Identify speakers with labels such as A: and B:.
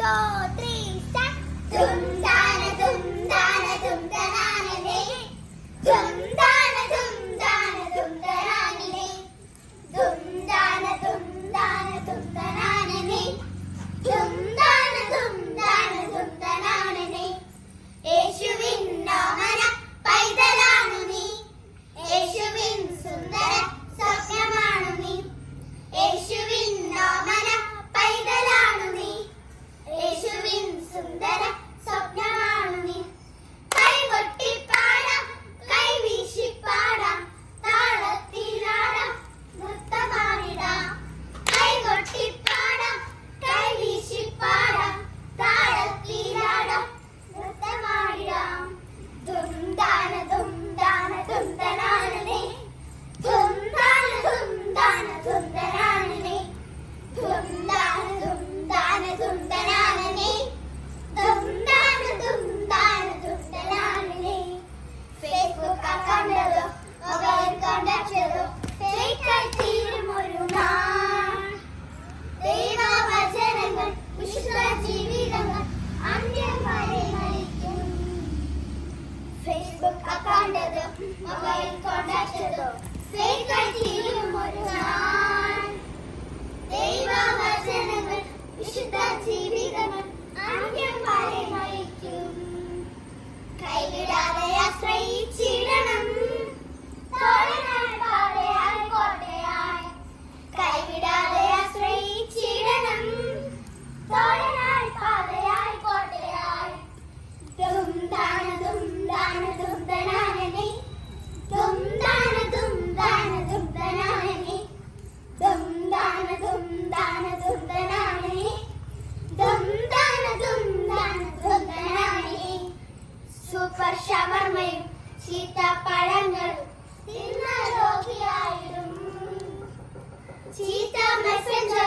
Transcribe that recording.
A: 또 Facebook account, mobile contact, fake and പഴങ്ങൾ ചീത്ത Messenger